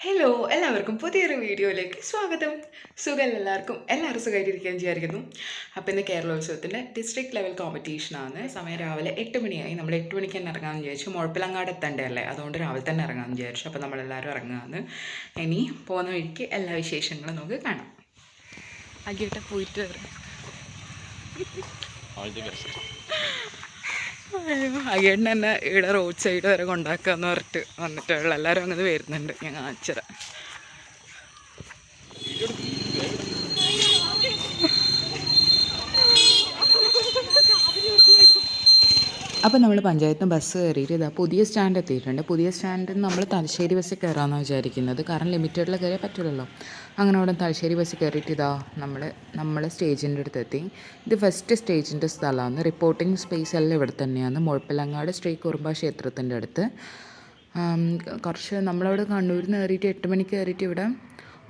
Hello എല്ലാവർക്കും പുതിയൊരു വീഡിയോയിലേക്ക് സ്വാഗതം. സുഖം എല്ലാവർക്കും. എല്ലാവരും സുഖമായിട്ടിരിക്കാൻ വിചാരിക്കുന്നു. അപ്പോൾ ഇന്ന് കേരളോത്സവത്തിന്റെ ഡിസ്ട്രിക്ട് ലെവൽ കോമ്പറ്റീഷനാണ് സമയം രാവിലെ എട്ട് മണിയായി. നമ്മൾ എട്ട് മണിക്ക് തന്നെ ഇറങ്ങാമെന്ന് വിചാരിച്ചു. മുഴപ്പിലങ്ങാട് എത്തണ്ടല്ലേ അതുകൊണ്ട് രാവിലെ തന്നെ ഇറങ്ങാമെന്ന് വിചാരിച്ചു. അപ്പോൾ നമ്മളെല്ലാവരും ഇറങ്ങുകയാണ്. ഇനി പോകുന്ന വഴിക്ക് എല്ലാ വിശേഷങ്ങളും നമുക്ക് കാണാം. ആദ്യമായിട്ട് പോയിട്ട് വരാം. അഗേട്ടൻ തന്നെ ഇവിടെ റോഡ് സൈഡ് വരെ കൊണ്ടാക്കാന്ന് പറഞ്ഞിട്ട് വന്നിട്ടുള്ള എല്ലാവരും അങ്ങനെ വരുന്നുണ്ട്. ഞാൻ കാണിച്ചുതരാം. അപ്പോൾ നമ്മൾ പഞ്ചായത്ത് ബസ് കയറിയിട്ട് ഇതാ പുതിയ സ്റ്റാൻഡ് എത്തിയിട്ടുണ്ട്. പുതിയ സ്റ്റാൻഡിൽ നിന്ന് നമ്മൾ തലശ്ശേരി ബസ്സിൽ കയറാമെന്നാണ് വിചാരിക്കുന്നത്. കാരണം ലിമിറ്റഡിൽ കയറിയാൽ പറ്റില്ലല്ലോ അങ്ങനെ അവിടെ തലശ്ശേരി ബസ്സിൽ കയറിയിട്ട് ഇതാ നമ്മൾ നമ്മൾ സ്റ്റേജിന്റെ അടുത്ത് എത്തി. ഇത് ഫസ്റ്റ് സ്റ്റേജിന്റെ സ്ഥലമാണ്. റിപ്പോർട്ടിംഗ് സ്പേസ് എല്ലാം ഇവിടെ തന്നെയാണ്. മുഴപ്പിലങ്ങാട് ശ്രീ കുറുമ്പ ക്ഷേത്രത്തിന്റെ അടുത്ത്. കുറച്ച് നമ്മളവിടെ കണ്ണൂരിൽ നിന്ന് കയറിയിട്ട് എട്ട് മണിക്ക് കയറിയിട്ട് ഇവിടെ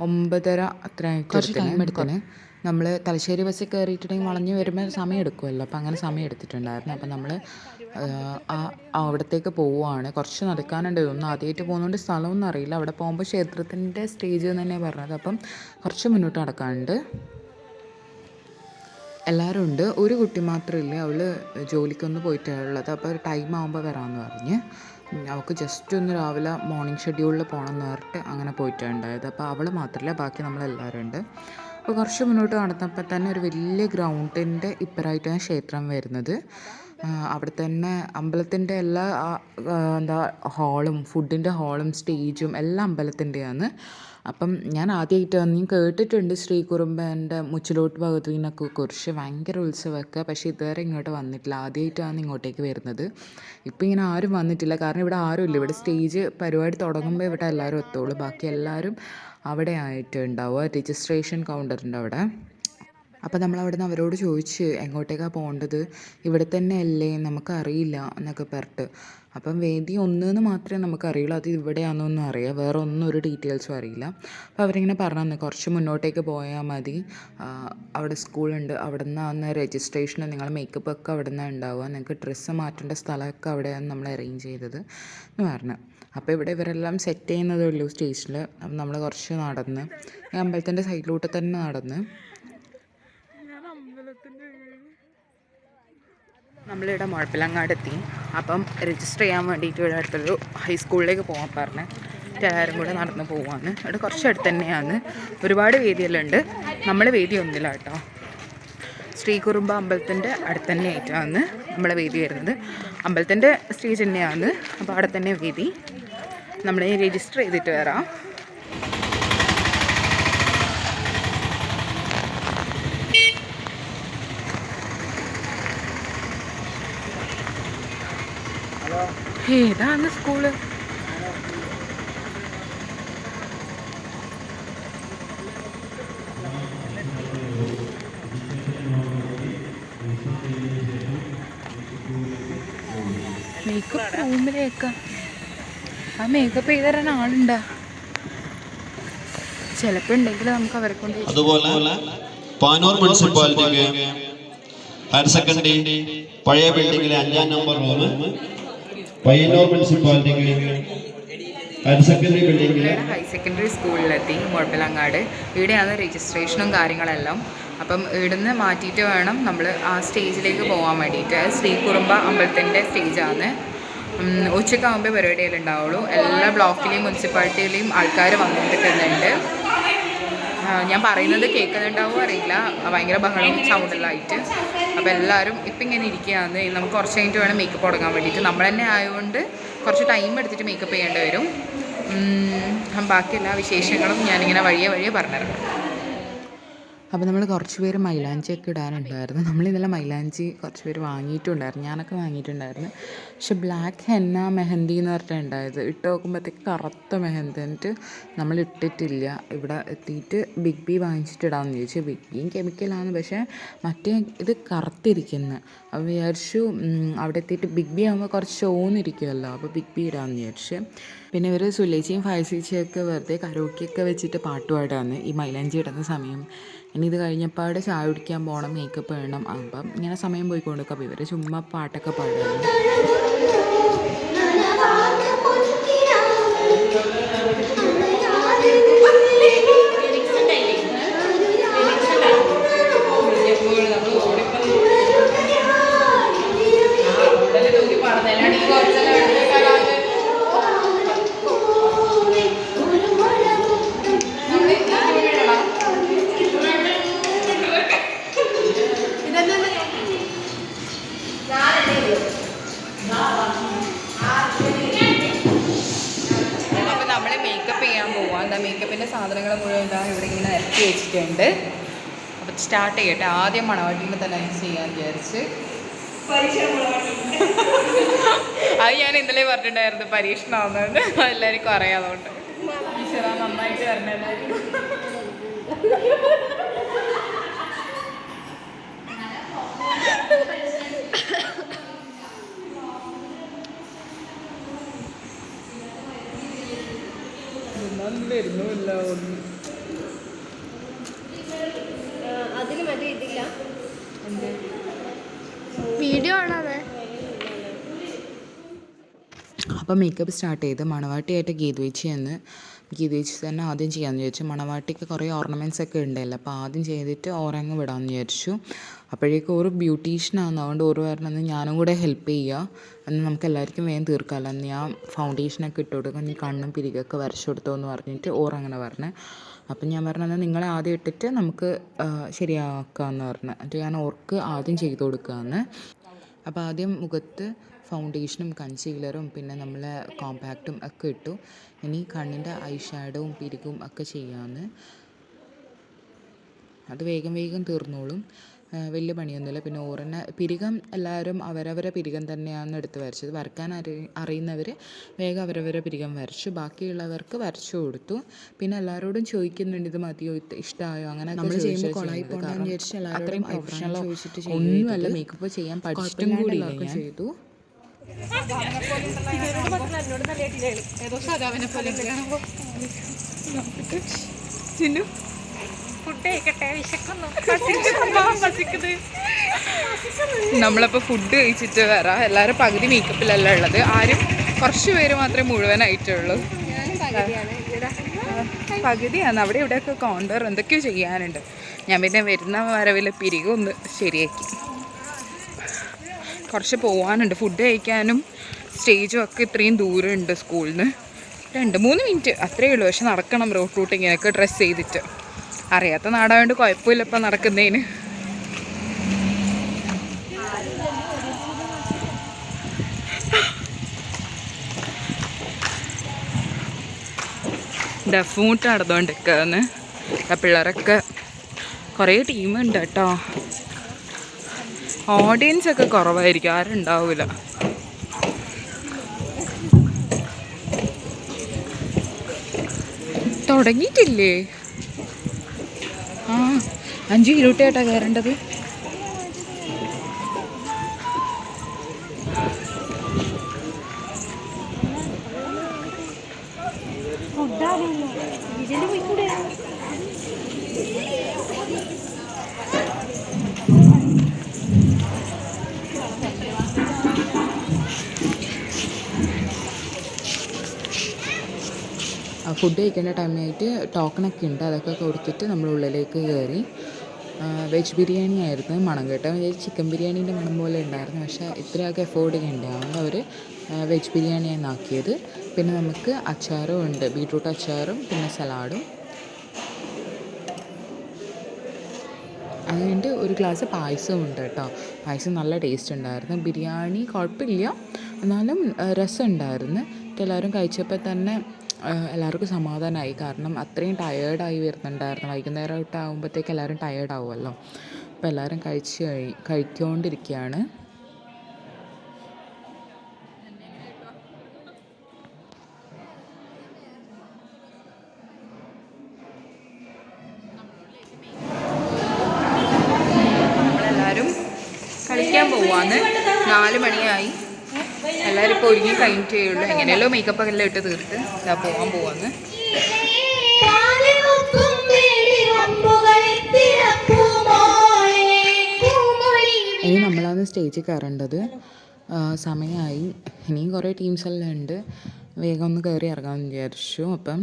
ഒമ്പതര അത്ര കുറച്ച് ടൈം എടുത്തേനെ നമ്മൾ തലശ്ശേരി ബസ്സിൽ കയറിയിട്ടുണ്ടെങ്കിൽ വളഞ്ഞ് വരുമ്പോൾ സമയം എടുക്കുമല്ലോ അപ്പോൾ അങ്ങനെ സമയം എടുത്തിട്ടുണ്ടായിരുന്നു. അപ്പോൾ നമ്മൾ ആ അവിടത്തേക്ക് പോവുകയാണ് കുറച്ച് നടക്കാനുണ്ട്. ഒന്ന് ആദ്യമായിട്ട് പോകുന്നതുകൊണ്ട് സ്ഥലമൊന്നും അറിയില്ല. അവിടെ പോകുമ്പോൾ ക്ഷേത്രത്തിന്റെ സ്റ്റേജ് എന്ന് തന്നെയാണ് പറഞ്ഞത്. അപ്പം കുറച്ച് മുന്നോട്ട് നടക്കാനുണ്ട്. എല്ലാവരും ഉണ്ട്. ഒരു കുട്ടി മാത്രമില്ല. അവൾ ജോലിക്കൊന്ന് പോയിട്ടുള്ളത് അപ്പോൾ ടൈം ആകുമ്പോൾ വരാമെന്ന് പറഞ്ഞ്. അവൾക്ക് ജസ്റ്റ് ഒന്ന് രാവിലെ മോർണിംഗ് ഷെഡ്യൂളിൽ പോകണം എന്ന് പറഞ്ഞിട്ട് അങ്ങനെ പോയിട്ടുണ്ടായത് അപ്പോൾ അവൾ മാത്രമല്ല ബാക്കി നമ്മളെല്ലാവരും ഉണ്ട്. അപ്പോൾ കുറച്ച് മുന്നോട്ട് നടന്നപ്പോൾ തന്നെ ഒരു വലിയ ഗ്രൗണ്ടിന്റെ ഇപ്പുറമായിട്ടാണ് ക്ഷേത്രം വരുന്നത്. അവിടെ തന്നെ അമ്പലത്തിന്റെ എല്ലാ എന്താ ഹാളും ഫുഡിന്റെ ഹാളും സ്റ്റേജും എല്ലാം അമ്പലത്തിന്റെയാണ്. അപ്പം ഞാൻ ആദ്യമായിട്ട് വന്നു കേട്ടിട്ടുണ്ട് ശ്രീകുറുമ്പന്റെ മുച്ചിലോട്ട് ഭഗവതിനൊക്കെ കുറിച്ച് ഭയങ്കര ഉത്സവമൊക്കെ പക്ഷേ ഇതുവരെ ഇങ്ങോട്ട് വന്നിട്ടില്ല. ആദ്യമായിട്ടാണ് ഇങ്ങോട്ടേക്ക് വരുന്നത്. ഇപ്പം ഇങ്ങനെ ആരും വന്നിട്ടില്ല. കാരണം ഇവിടെ ആരുമില്ല. ഇവിടെ സ്റ്റേജ് പരിപാടി തുടങ്ങുമ്പോൾ ഇവിടെ എല്ലാവരും എത്തുള്ളൂ. ബാക്കി എല്ലാവരും അവിടെ ആയിട്ട് ഉണ്ടാവുക രജിസ്ട്രേഷൻ കൗണ്ടറിന്റെ അവിടെ. അപ്പോൾ നമ്മൾ അവിടെ നിന്ന് അവരോട് ചോദിച്ച് എങ്ങോട്ടേക്കാണ് പോകേണ്ടത്? ഇവിടെ തന്നെ അല്ലേ നമുക്കറിയില്ല എന്നൊക്കെ പറഞ്ഞിട്ട്. അപ്പം വേദി ഒന്നെന്ന് മാത്രമേ നമുക്കറിയുള്ളൂ. അത് ഇവിടെയാണെന്നൊന്നും അറിയാം. വേറെ ഒന്നും ഒരു ഡീറ്റെയിൽസും അറിയില്ല. അപ്പോൾ അവരിങ്ങനെ പറഞ്ഞു തന്നെ. കുറച്ച് മുന്നോട്ടേക്ക് പോയാൽ മതി. അവിടെ സ്കൂളുണ്ട് അവിടെ നിന്നാണ് രജിസ്ട്രേഷൻ നിങ്ങൾ മേക്കപ്പ് ഒക്കെ അവിടെ നിന്നാണ് ഉണ്ടാവുക. നിങ്ങൾക്ക് ഡ്രസ്സ് മാറ്റേണ്ട സ്ഥലമൊക്കെ അവിടെയാണ് നമ്മൾ അറേഞ്ച് ചെയ്തത് എന്ന് പറഞ്ഞു. അപ്പോൾ ഇവിടെ ഇവരെല്ലാം സെറ്റ് ചെയ്യുന്നതേ ഉള്ളൂ സ്റ്റേജിൽ അപ്പം നമ്മൾ കുറച്ച് നടന്ന് ഈ അമ്പലത്തിന്റെ സൈഡിലോട്ട് തന്നെ നടന്ന്. നമ്മളിവിടെ മുഴപ്പിലങ്ങാട് എത്തി. അപ്പം രജിസ്റ്റർ ചെയ്യാൻ വേണ്ടിയിട്ട് ഇവിടെ അടുത്തൊരു ഹൈസ്കൂളിലേക്ക് പോകാൻ പറഞ്ഞ് എല്ലാവരും കൂടെ നടന്ന് പോവാണ്. ഇവിടെ കുറച്ച് അടുത്ത് തന്നെയാണ്. ഒരുപാട് വേദിയെല്ലാം ഉണ്ട് നമ്മൾ വേദി ഒന്നില്ല കേട്ടോ ശ്രീകുറുമ്പ അമ്പലത്തിന്റെ അടുത്ത് തന്നെ ആയിട്ടാണ് നമ്മളെ വേദി വരുന്നത്. അമ്പലത്തിന്റെ സ്റ്റേജ് തന്നെയാണ് അപ്പോൾ അവിടെ തന്നെ വേദി. നമ്മൾ രജിസ്റ്റർ ചെയ്തിട്ട് വരാം. ഏതാണ് സ്കൂൾ റൂമിലേക്ക ആ മേക്കപ്പ് ചെയ്ത് തരാൻ ആളുണ്ടാ. ചിലപ്പോ ഉണ്ടെങ്കിൽ നമുക്ക് അവരെ കൊണ്ട് അതുപോലെ പാനൂർ മുനിസിപ്പാലിറ്റിക്ക് ഹയർ സെക്കൻഡറി പഴയ ബിൽഡിംഗിലെ അഞ്ചാം നമ്പർ റൂം പയ്യന്നൂർ മുനിസിപ്പാലിറ്റിക്ക് ഹയർ സെക്കൻഡറി ബിൽഡിംഗിലെ ഹയർ സെക്കൻഡറി സ്കൂളിലെത്തി മുഴപ്പിലങ്ങാട്. ഇവിടെയാണ് രജിസ്ട്രേഷനും കാര്യങ്ങളെല്ലാം. അപ്പം ഇവിടുന്ന് മാറ്റിയിട്ട് വേണം നമ്മൾ ആ സ്റ്റേജിലേക്ക് പോകാൻ വേണ്ടിയിട്ട്. ശ്രീകുറുമ്പ അമ്പലത്തിന്റെ സ്റ്റേജാണ് ഉച്ചക്കാകുമ്പോൾ പരിപാടിയെല്ലാം ഉണ്ടാവുള്ളൂ എല്ലാ ബ്ലോക്കിലെയും മുനിസിപ്പാലിറ്റിയിലെയും ആൾക്കാർ വന്നിട്ടുണ്ട് ഞാൻ പറയുന്നത് കേൾക്കുന്നുണ്ടാവുമോ അറിയില്ല. ഭയങ്കര ബഹളവും സൗണ്ടെല്ലാം ആയിട്ട് അപ്പോൾ എല്ലാവരും ഇപ്പം ഇങ്ങനെ ഇരിക്കുകയാണ്. നമുക്ക് കുറച്ച് കഴിഞ്ഞിട്ട് വേണം മേക്കപ്പ് തുടങ്ങാൻ വേണ്ടിയിട്ട്. നമ്മൾ തന്നെ ആയതുകൊണ്ട് കുറച്ച് ടൈം എടുത്തിട്ട് മേക്കപ്പ് ചെയ്യേണ്ടി വരും. ബാക്കി എല്ലാ വിശേഷങ്ങളും ഞാനിങ്ങനെ വഴിയെ വഴിയെ പറഞ്ഞുതരാം. അപ്പോൾ നമ്മൾ കുറച്ച് പേര് മൈലാഞ്ചിയൊക്കെ ഇടാനുണ്ടായിരുന്നു. നമ്മൾ ഇന്നലെ മൈലാഞ്ചി കുറച്ച് പേര് വാങ്ങിയിട്ടുണ്ടായിരുന്നു. ഞാനൊക്കെ വാങ്ങിയിട്ടുണ്ടായിരുന്നു. പക്ഷെ ബ്ലാക്ക് ഹെന്ന മെഹന്തി എന്ന് പറഞ്ഞിട്ടുണ്ടായത് ഇട്ട് നോക്കുമ്പോഴത്തേക്ക് കറുത്ത മെഹന്തി എന്നിട്ട് നമ്മൾ ഇട്ടിട്ടില്ല. ഇവിടെ എത്തിയിട്ട് ബിഗ് ബി വാങ്ങിച്ചിട്ടിടാമെന്ന് ചോദിച്ചു. ബിഗ് ബിയും കെമിക്കലാണ് പക്ഷേ മറ്റേ ഇത് കറുത്തിരിക്കുന്നു. അപ്പോൾ വിചാരിച്ചു അവിടെ എത്തിയിട്ട് ബിഗ് ബി ആകുമ്പോൾ കുറച്ച് ചോന്നിരിക്കുമല്ലോ അപ്പോൾ ബിഗ് ബി ഇടാമെന്ന് വിചാരിച്ചു. പിന്നെ ഇവർ സുലേച്ചിയും ഫയസീച്ചയൊക്കെ വെറുതെ കരോക്കിയൊക്കെ വെച്ചിട്ട് പാട്ട് പാടാന്ന് ഈ മൈലാഞ്ചി ഇടുന്ന സമയം. ഇനി ഇത് കഴിഞ്ഞപ്പാട് ചായ കുടിക്കാൻ പോകണം മേക്കപ്പ് വേണം. അപ്പം ഇങ്ങനെ സമയം പോയിക്കൊണ്ടിരിക്കും. അപ്പോൾ ഇവർ ചുമ്മാ പാട്ടൊക്കെ പാടുകയാണ്. വെച്ചിട്ടുണ്ട്. അപ്പം സ്റ്റാർട്ട് ചെയ്യട്ടെ. ആദ്യം മണവാട്ടിയിൽ തന്നെ ചെയ്യാൻ വിചാരിച്ച്. അത് ഞാൻ ഇന്നലെ പറഞ്ഞിട്ടുണ്ടായിരുന്നു. പരീക്ഷണമാവുന്നത് എല്ലാവർക്കും അറിയാതുകൊണ്ട് ഈശ്വര നന്നായിട്ട് വരണേ എല്ലാവരും. വരുന്നുമില്ല. ഒന്നും അതിന് മറ്റേ ഇതില്ല. വീഡിയോ ആണോ അപ്പോൾ അപ്പം മേക്കപ്പ് സ്റ്റാർട്ട് ചെയ്ത് മണവാട്ടിയായിട്ട് ഗീതുവേച്ചി എന്ന്. ഗീതുവേച്ചി തന്നെ ആദ്യം ചെയ്യാമെന്ന് വിചാരിച്ചു. മണവാട്ടിക്ക് കുറേ ഓർണമെന്റ്സ് ഒക്കെ ഉണ്ടല്ലോ. അപ്പോൾ ആദ്യം ചെയ്തിട്ട് ഓരങ്ങ് വിടാമെന്ന് വിചാരിച്ചു. അപ്പോഴേക്കും ഒരു ബ്യൂട്ടീഷ്യനാണ് അതുകൊണ്ട് ഓറ് പറഞ്ഞത് ഞാനും കൂടെ ഹെൽപ്പ് ചെയ്യുക എന്ന് നമുക്ക് എല്ലാവർക്കും വേഗം തീർക്കാമല്ലോ എന്ന് ഞാൻ ഫൗണ്ടേഷനൊക്കെ ഇട്ട് കൊടുക്കും. നീ കണ്ണും പിരികൊക്കെ വരച്ചു കൊടുത്തോ എന്ന് പറഞ്ഞിട്ട് ഓർ അങ്ങനെ പറഞ്ഞു. അപ്പം ഞാൻ പറഞ്ഞത് നിങ്ങളെ ആദ്യം ഇട്ടിട്ട് നമുക്ക് ശരിയാക്കാമെന്ന് പറഞ്ഞു. എന്നിട്ട് ഞാൻ ഓർക്ക് ആദ്യം ചെയ്ത് കൊടുക്കാമെന്ന് അപ്പോൾ ആദ്യം മുഖത്ത് ഫൗണ്ടേഷനും കൺസീലറും പിന്നെ നമ്മൾ കോമ്പാക്റ്റും ഒക്കെ ഇട്ടു. ഇനി കണ്ണിന്റെ ഐ ഷാഡോവും പിരികും ഒക്കെ ചെയ്യാമെന്ന് അത് വേഗം വേഗം തീർന്നോളും. വലിയ പണിയൊന്നുമില്ല. പിന്നെ ഓറന്നെ പിരികം എല്ലാവരും അവരവരെ പിരികം തന്നെയാണ് എടുത്ത് വരച്ചത് വരക്കാൻ അറി അറിയുന്നവർ വേഗം അവരവരെ പിരികം വരച്ചു. ബാക്കിയുള്ളവർക്ക് വരച്ചു കൊടുത്തു. പിന്നെ എല്ലാവരോടും ചോദിക്കുന്നുണ്ട് ഇത് മതിയോ? ഇത് ഇഷ്ടമായോ അങ്ങനെ നമ്മൾ ചെയ്യുമ്പോൾ അത്രയും പ്രൊഫഷണലോ ഒന്നുമല്ല മേക്കപ്പ് ചെയ്യാൻ പഠിച്ചിട്ടും കൂടി ഞാൻ. ചെയ്തു. ചിന്നു? ഫുഡ് വിശക്കുന്നു. ഫുഡ് കഴിച്ചിട്ട് വരാം എല്ലാവരും പകുതി മേക്കപ്പിലല്ല ഉള്ളത്? ആരും കുറച്ച് പേര് മാത്രമേ മുഴുവനായിട്ടുള്ളൂ. പകുതിയാണ്. അവിടെ ഇവിടെയൊക്കെ കോണ്ടർ എന്തൊക്കെയോ ചെയ്യാനുണ്ട്. ഞാൻ പിന്നെ വരുന്ന വരവിൽ പിരികൊന്ന് ശരിയാക്കി. കുറച്ച് പോകാനുണ്ട് ഫുഡ് കഴിക്കാനും സ്റ്റേജും ഒക്കെ ഇത്രയും ദൂരമുണ്ട് സ്കൂളിൽ നിന്ന് രണ്ട് മൂന്ന് മിനിറ്റ് അത്രയേ ഉള്ളൂ. പക്ഷെ നടക്കണം റോഡ് റൂട്ടിങ്ങിനൊക്കെ ഡ്രസ്സ് ചെയ്തിട്ട്. അറിയാത്ത നാടായതുകൊണ്ട് കുഴപ്പമില്ല ഇപ്പം നടക്കുന്നതിന് ഡെഫൂട്ട് നടന്നുകൊണ്ടിരിക്കുകയെന്ന് ആ പിള്ളേരൊക്കെ കുറേ ടീമുണ്ട് കേട്ടോ. ഓഡിയൻസ് ഒക്കെ കുറവായിരിക്കും ആരും ഉണ്ടാവില്ല തുടങ്ങിയിട്ടില്ലേ? ആ അഞ്ച് കിലോട്ടായിട്ടാണ് കയറേണ്ടത്. ഇതിന്റെ പോയി. ഫുഡ് കഴിക്കേണ്ട ടൈമായിട്ട് ടോക്കണൊക്കെ ഉണ്ട്. അതൊക്കെ കൊടുത്തിട്ട് നമ്മൾ ഉള്ളിലേക്ക് കയറി വെജ് ബിരിയാണി ആയിരുന്നു. മണം കേട്ടോ. ചിക്കൻ ബിരിയാണീന്റെ മണം പോലെ ഉണ്ടായിരുന്നു. പക്ഷേ ഇത്രയൊക്കെ എഫോർഡ് ചെയ്യണ്ടേ അതുകൊണ്ട് അവർ വെജ് ബിരിയാണിയാണ് ആക്കിയത്. പിന്നെ നമുക്ക് അച്ചാറും ഉണ്ട്. ബീട്രൂട്ട് അച്ചാറും പിന്നെ സലാഡും. അതുകൊണ്ട് ഒരു ഗ്ലാസ് പായസവും ഉണ്ട് കേട്ടോ. പായസം നല്ല ടേസ്റ്റ് ഉണ്ടായിരുന്നു. ബിരിയാണി കുഴപ്പമില്ല. എന്നാലും രസം ഉണ്ടായിരുന്നു. എല്ലാവരും കഴിച്ചപ്പോൾ തന്നെ എല്ലാവർക്കും സമാധാനമായി കാരണം അത്രയും ടയേർഡായി വരുന്നുണ്ടായിരുന്നു. വൈകുന്നേരമായിട്ട് ആകുമ്പോഴത്തേക്ക് എല്ലാവരും ടയേർഡ് ആവുമല്ലോ. അപ്പോൾ എല്ലാവരും കഴിച്ച് കഴി കഴിച്ചുകൊണ്ടിരിക്കുകയാണ് ഒരുങ്ങി കഴിഞ്ഞിട്ടേ ഉള്ളൂ. എങ്ങനെയല്ലോ മേക്കപ്പ് എല്ലാം ഇട്ട് തീർത്ത് ഞാൻ പോകാൻ പോവാന്ന്. ഇനി നമ്മളാണ് സ്റ്റേജിൽ കയറേണ്ടത്. സമയമായി ഇനിയും കുറേ ടീംസ് എല്ലാം ഉണ്ട്. വേഗം ഒന്ന് കയറി ഇറങ്ങാമെന്ന് വിചാരിച്ചു. അപ്പം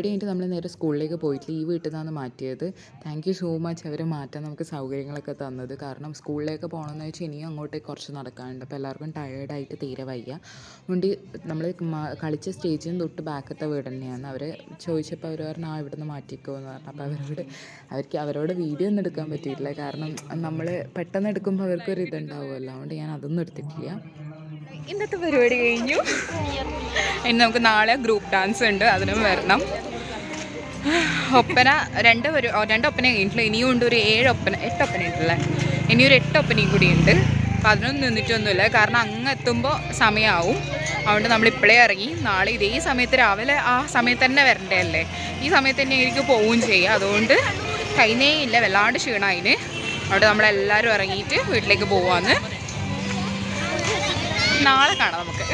പരിപാടി കഴിഞ്ഞിട്ട് നമ്മൾ നേരെ സ്കൂളിലേക്ക് പോയിട്ടില്ല ഈ വീട്ടിൽ നിന്നാണ് മാറ്റിയത്. താങ്ക് യു സോ മച്ച് അവർ മാറ്റാൻ നമുക്ക് സൗകര്യങ്ങളൊക്കെ തന്നത്. കാരണം സ്കൂളിലേക്ക് പോകണമെന്ന് വെച്ചാൽ ഇനിയും അങ്ങോട്ടേക്ക് കുറച്ച് നടക്കാനുണ്ട്. അപ്പോൾ എല്ലാവർക്കും ടയേർഡായിട്ട് തീരെ വയ്യ. അതുകൊണ്ട് നമ്മൾ കളിച്ച സ്റ്റേജിൽ നിന്ന് തൊട്ട് ബാക്കത്തെ വീട് തന്നെയാണ്. അവർ ചോദിച്ചപ്പോൾ അവർ പറഞ്ഞു ആ ഇവിടെ നിന്ന് മാറ്റിക്കോ എന്ന് പറഞ്ഞു. അപ്പോൾ അവരോട് അവർക്ക് അവരോട് വീഡിയോ ഒന്നും എടുക്കാൻ പറ്റിയിട്ടില്ല. കാരണം നമ്മൾ പെട്ടെന്ന് എടുക്കുമ്പോൾ അവർക്കൊരു ഇതുണ്ടാവുമല്ലോ. അതുകൊണ്ട് ഞാൻ അതൊന്നും എടുത്തിട്ടില്ല. ഇന്നത്തെ പരിപാടി കഴിഞ്ഞു. ഇനി നമുക്ക് നാളെ ഗ്രൂപ്പ് ഡാൻസ് ഉണ്ട്. അതിനും വരണം. ഒപ്പന രണ്ട് ഒരു രണ്ട് ഒപ്പന കഴിഞ്ഞിട്ടില്ല. ഇനിയും ഉണ്ട് ഒരു ഏഴ് ഒപ്പന എട്ട് ഒപ്പന ഉണ്ടല്ലേ? ഇനി ഒരു എട്ട് ഒപ്പനയും കൂടി ഉണ്ട്. അപ്പം അതിനൊന്നും നിന്നിട്ടൊന്നുമില്ല. കാരണം അങ്ങ് എത്തുമ്പോൾ സമയമാവും അതുകൊണ്ട് നമ്മൾ ഇപ്പോഴേ ഇറങ്ങി. നാളെ ഇതേ സമയത്ത് രാവിലെ ആ സമയത്ത് തന്നെ വരണ്ടേ ഈ സമയത്ത് തന്നെ എനിക്ക് പോവുകയും ചെയ്യുക. അതുകൊണ്ട് കഴിഞ്ഞേ ഇല്ല. വല്ലാണ്ട് ക്ഷീണമായിന് അവിടെ നമ്മളെല്ലാവരും ഇറങ്ങിയിട്ട് വീട്ടിലേക്ക് പോവാന്ന്. നാളെ കാണാം നമുക്ക്.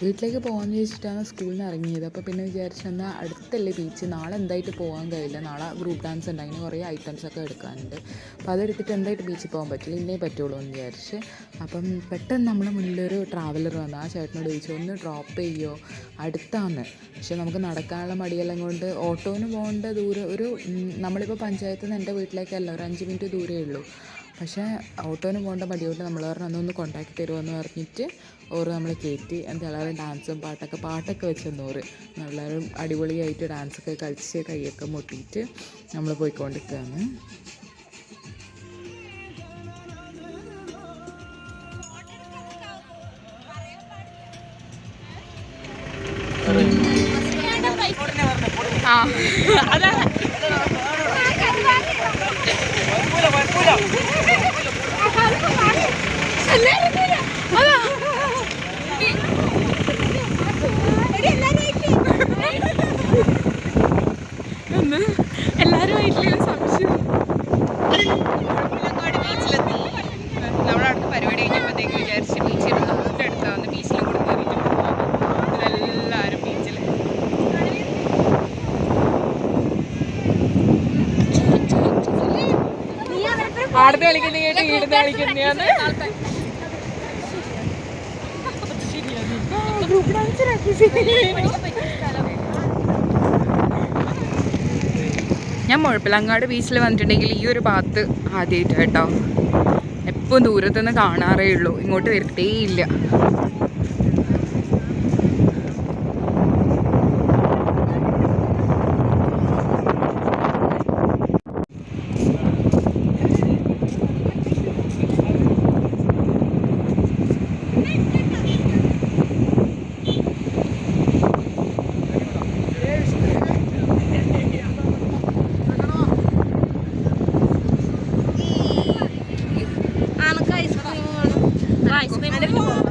വീട്ടിലേക്ക് പോകാമെന്ന് ചോദിച്ചിട്ടാണ് സ്കൂളിൽ നിന്ന് ഇറങ്ങിയത്. അപ്പോൾ പിന്നെ വിചാരിച്ചു എന്നാൽ അടുത്തല്ലേ ബീച്ച് നാളെ എന്തായിട്ട് പോകാൻ കഴിയില്ല. നാളെ ഗ്രൂപ്പ് ഡാൻസ് ഉണ്ട്. അങ്ങനെ കുറേ ഐറ്റംസൊക്കെ എടുക്കാനുണ്ട്. അപ്പോൾ അതെടുത്തിട്ട് എന്തായിട്ട് ബീച്ചിൽ പോകാൻ പറ്റില്ല? ഇന്നേ പറ്റുള്ളൂ എന്ന് വിചാരിച്ച്. അപ്പം പെട്ടെന്ന് നമ്മുടെ മുന്നിലൊരു ട്രാവലർ വന്നു. ആ ചേട്ടനോട് ചോദിച്ചു ഒന്ന് ഡ്രോപ്പ് ചെയ്യുമോ അടുത്താന്ന്. പക്ഷെ നമുക്ക് നടക്കാനുള്ള മടിയെല്ലാം കൊണ്ട് ഓട്ടോന് പോകേണ്ട ദൂരം ഒരു നമ്മളിപ്പോൾ പഞ്ചായത്തിൽ നിന്ന് എന്റെ വീട്ടിലേക്കല്ല ഒരു അഞ്ച് മിനിറ്റ് ദൂരമേ ഉള്ളൂ. പക്ഷേ ഓട്ടോന് പോകേണ്ട മടിയോട്ട് നമ്മൾ പറഞ്ഞു അന്നൊന്ന് കൊണ്ടാക്കി തരുമെന്ന് പറഞ്ഞിട്ട് ഓറ് നമ്മൾ കയറ്റി എന്നിട്ട് എല്ലാവരും ഡാൻസും പാട്ടൊക്കെ പാട്ടൊക്കെ വെച്ചെന്നോറ് എല്ലാവരും അടിപൊളിയായിട്ട് ഡാൻസൊക്കെ കളിച്ച് കൈയൊക്കെ മുട്ടിയിട്ട് നമ്മൾ പോയിക്കൊണ്ടിരിക്കുകയാണ് ആ അതാ ഒന്ന് എല്ലാവരും ആയിട്ടില്ല സംശയം മുല്ലങ്ങാട് ബീച്ചിലെത്തി നമ്മുടെ അടുത്ത് പരിപാടി കഴിഞ്ഞപ്പോഴത്തേക്ക് വിചാരിച്ച് ബീച്ചിൽ നമ്മുടെ അടുത്ത് വന്ന് ബീച്ചിലും കൂടെ കയറിയിട്ട് പോകാം ഇതെല്ലാവരും ബീച്ചിൽ ആടത്ത് കളിക്കുന്ന കളിക്കുന്നതാണ് ഞാൻ മുഴപ്പിലങ്ങാട് ബീച്ചിൽ വന്നിട്ടുണ്ടെങ്കിൽ ഈ ഒരു ഭാഗത്ത് ആദ്യമായിട്ട് കേട്ടോ. എപ്പോൾ ദൂരത്തുനിന്ന് കാണാറേ ഉള്ളൂ. ഇങ്ങോട്ട് വരത്തേ വേണം ഐസ്ക്രീം വീഡിയോ